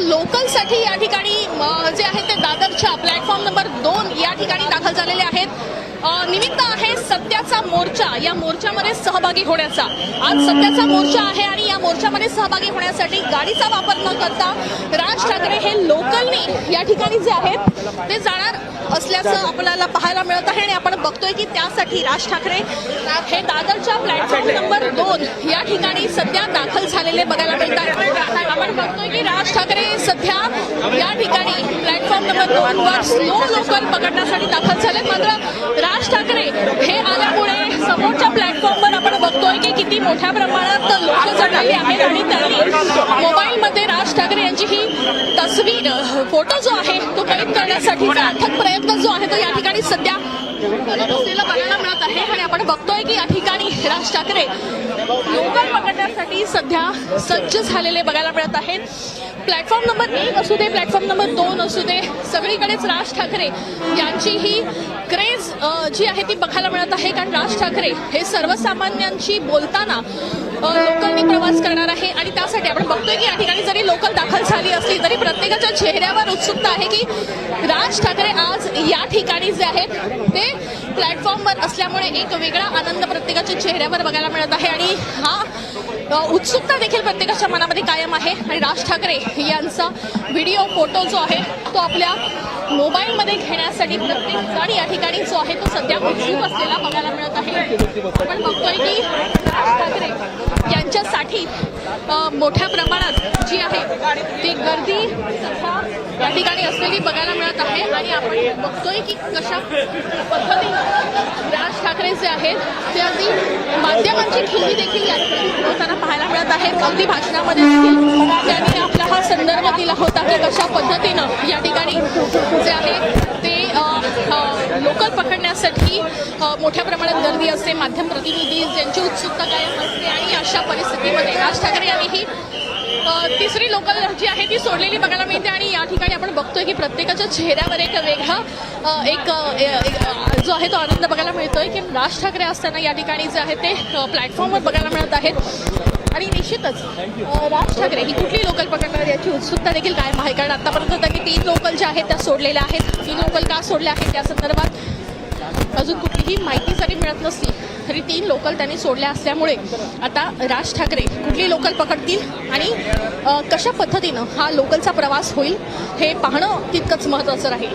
लोकलसाठी या ठिकाणी जे आहे ते दादरच्या प्लॅटफॉर्म नंबर दोन या ठिकाणी दाखल झालेले आहेत. निमित्त आहे सत्याचा मोर्चा. या मोर्चामध्ये सहभागी होण्याचा. आज सत्याचा मोर्चा आहे आणि या मोर्चामध्ये सहभागी होण्यासाठी गाडीचा वापर न करता राज ठाकरे हे लोकलनी या ठिकाणी जे आहेत ते जाणार असल्याचं आपल्याला पाहायला मिळत आहे आणि आपण बघतोय की त्यासाठी राज ठाकरे हे दादरच्या प्लॅटफॉर्म नंबर दोन या ठिकाणी सध्या दाखल झालेले बघायला मिळतात आपण बघतोय की ठाकरे सध्या या ठिकाणी प्लॅटफॉर्म नंबर दोन वर स्लो लोकल पकडण्यासाठी दाखल झाले मात्र राज ठाकरे हे आल्यामुळे समोरच्या प्लॅटफॉर्मवर आपण बघतोय की किती मोठ्या प्रमाणात लोक जमलेली आहेत आणि त्यांनी मोबाईलमध्ये राज ठाकरे यांची ही तस्वीर फोटो जो आहे तो कैद करण्यासाठीचा अथक प्रयत्न जो आहे तो या ठिकाणी सध्या असलेला बघायला मिळत आहे आणि आपण बघतोय की राज ठाकरे लोकल पकडण्यासाठी सध्या सज्ज झालेले बघायला मिळत आहेत. प्लॅटफॉर्म नंबर एक असू दे प्लॅटफॉर्म नंबर दोन असू दे सगळीकडेच राज ठाकरे यांची ही क्रेज जी आहे ती बघायला मिळत आहे. कारण राज ठाकरे हे सर्वसामान्यांशी बोलताना लोकांनी लोकलनी प्रवास करणार आहे. आणि त्यासाठी आपण बघतोय की या ठिकाणी लोकल दाखल झाली असली तरी प्रत्येकाच्या चेहऱ्यावर उत्सुकता आहे की राज ठाकरे आज या ठिकाणी जे आहेत ते प्लॅटफॉर्मवर असल्यामुळे एक वेगळा आनंद प्रत्येकाच्या चेहऱ्यावर बघायला मिळत आहे. आणि उत्सुकता देखील प्रत्येकाच्या मनामध्ये कायम आहे. आणि राज ठाकरे यांचा व्हिडिओ फोटो जो आहे तो आपल्या मोबाईलमध्ये घेण्यासाठी प्रत्येक जण या ठिकाणी जो आहे तो सध्या उत्सुक असलेला बघायला मिळत आहे. आपण बघतोय की राज ठाकरे यांच्यासाठी मोठ्या प्रमाणात जी आहे ती गर्दी या ठिकाणी असलेली बघायला मिळत आहे. आणि आपण बघतोय की कशा पद्धतीने राज ठाकरे जे आहेत ते अगदी माध्यमांची खिल्ली देखील या ठिकाणी होताना पाहायला मिळत आहेत अगदी भाषणामध्ये देखील त्यांनी आपला हा संदर्भ दिला होता की कशा पद्धतीनं या ठिकाणी जे आहे ते लोकल पकडण्यासाठी मोठ्या प्रमाणात गर्दी असते. माध्यम प्रतिनिधी ज्यांची उत्सुकता कायम असते आणि अशा परिस्थितीमध्ये राज ठाकरे यांनीही तिसरी लोकल जी आहे ती सोडलेली बघायला मिळते आणि या ठिकाणी आपण बघतोय की प्रत्येकाच्या चेहऱ्यावर एक वेगळा एक जो आहे तो आनंद बघायला मिळतोय की राज ठाकरे असताना या ठिकाणी जे आहे ते प्लॅटफॉर्मवर बघायला मिळत आहेत. आणि निश्चितच राज ठाकरे ही कुठली लोकल पकडणार याची उत्सुकता देखील कायम आहे. कारण आतापर्यंत त्यांनी तीन लोकल ज्या आहेत त्या सोडलेल्या आहेत. तीन लोकल का सोडल्या आहेत त्या संदर्भात? अजून कुठलीही माहिती जरी मिळत नसली तरी तीन लोकल त्यांनी सोडल्या असल्यामुळे आता राज ठाकरे कुठली लोकल पकडतील आणि कशा पद्धतीनं हा लोकलचा प्रवास होईल हे पाहणं तितकंच महत्त्वाचं राहील.